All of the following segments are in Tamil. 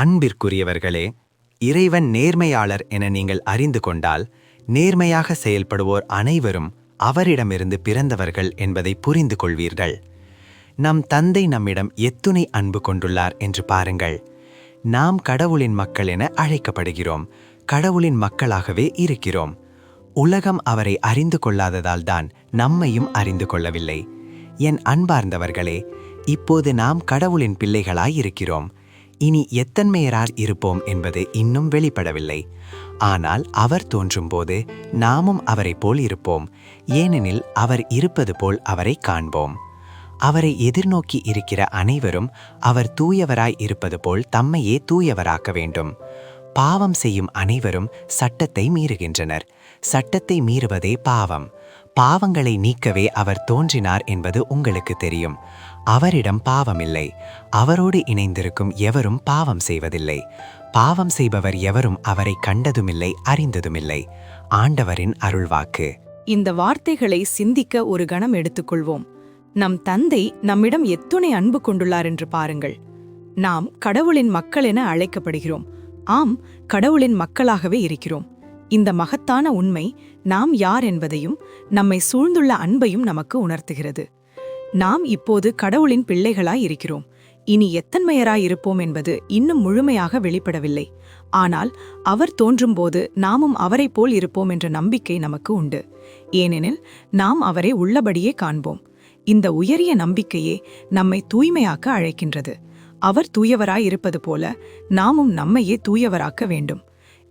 அன்பிற்குரியவர்களே இறைவன் நேர்மையாளர் என நீங்கள் அறிந்து கொண்டால் நேர்மையாக செயல்படுவோர் அனைவரும் அவரிடமிருந்து பிறந்தவர்கள் என்பதை புரிந்து கொள்வீர்கள். நம் தந்தை நம்மிடம் எத்துணை அன்பு கொண்டுள்ளார் என்று பாருங்கள். நாம் கடவுளின் மக்கள் என அழைக்கப்படுகிறோம். கடவுளின் மக்களாகவே இருக்கிறோம். உலகம் அவரை அறிந்து கொள்ளாததால் தான் நம்மையும் அறிந்து கொள்ளவில்லை. என் அன்பார்ந்தவர்களே இப்போது நாம் கடவுளின் பிள்ளைகளாய் இருக்கிறோம். இனி எத்தன்மையரார் இருப்போம் என்பது இன்னும் வெளிப்படவில்லை. ஆனால் அவர் தோன்றும்போது நாமும் அவரைப் போல் இருப்போம். ஏனெனில் அவர் இருப்பது போல் அவரை காண்போம். அவரை எதிர்நோக்கி இருக்கிற அனைவரும் அவர் தூயவராய் இருப்பது போல் தம்மையே தூயவராக்க வேண்டும். பாவம் செய்யும் அனைவரும் சட்டத்தை மீறுகின்றனர். சட்டத்தை மீறுவதே பாவம். பாவங்களை நீக்கவே அவர் தோன்றினார் என்பது உங்களுக்கு தெரியும். அவரிடம் பாவமில்லை. அவரோடு இணைந்திருக்கும் எவரும் பாவம் செய்வதில்லை. பாவம் செய்பவர் எவரும் அவரை கண்டதுமில்லை அறிந்ததுமில்லை. ஆண்டவரின் அருள்வாக்கு. இந்த வார்த்தைகளை சிந்திக்க ஒரு கணம் எடுத்துக்கொள்வோம். நம் தந்தை நம்மிடம் எத்துணை அன்பு கொண்டுள்ளார் என்று பாருங்கள். நாம் கடவுளின் மக்கள் என அழைக்கப்படுகிறோம். ஆம் கடவுளின் மக்களாகவே இருக்கிறோம். இந்த மகத்தான உண்மை நாம் யார் என்பதையும் நம்மை சூழ்ந்துள்ள அன்பையும் நமக்கு உணர்த்துகிறது. நாம் இப்போது கடவுளின் பிள்ளைகளாய் இருக்கிறோம். இனி எத்தன்மையராய் இருப்போம் என்பது இன்னும் முழுமையாக வெளிப்படவில்லை. ஆனால் அவர் தோன்றும்போது நாமும் அவரைப் போல் இருப்போம் என்ற நம்பிக்கை நமக்கு உண்டு. ஏனெனில் நாம் அவரை உள்ளபடியே காண்போம். இந்த உயரிய நம்பிக்கையே நம்மை தூய்மையாக்க அழைக்கின்றது. அவர் தூயவராய் இருப்பது போல நாமும் நம்மையே தூயவராக்க வேண்டும்.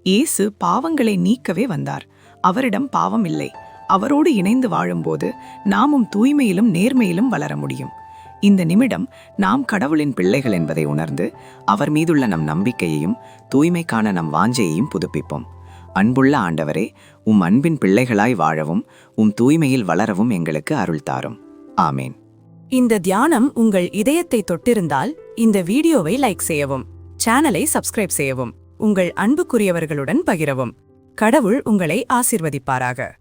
இயேசு பாவங்களை நீக்கவே வந்தார். அவரிடம் பாவம் இல்லை. அவரோடு இணைந்து வாழும்போது நாமும் தூய்மையிலும் நேர்மையிலும் வளர முடியும். இந்த நிமிடம் நாம் கடவுளின் பிள்ளைகள் என்பதை உணர்ந்து அவர் மீதுள்ள நம் நம்பிக்கையையும் தூய்மைக்கான நம் வாஞ்சையையும் புதுப்பிப்போம். அன்புள்ள ஆண்டவரே உம் அன்பின் பிள்ளைகளாய் வாழவும் உம் தூய்மையில் வளரவும் எங்களுக்கு அருள் தாரும். ஆமேன். இந்த தியானம் உங்கள் இதயத்தை தொட்டிருந்தால் இந்த வீடியோவை லைக் செய்யவும் சேனலை சப்ஸ்கிரைப் செய்யவும். உங்கள் அன்புக்குரியவர்களுடன் பகிரவும். கடவுள் உங்களை ஆசிர்வதிப்பாராக.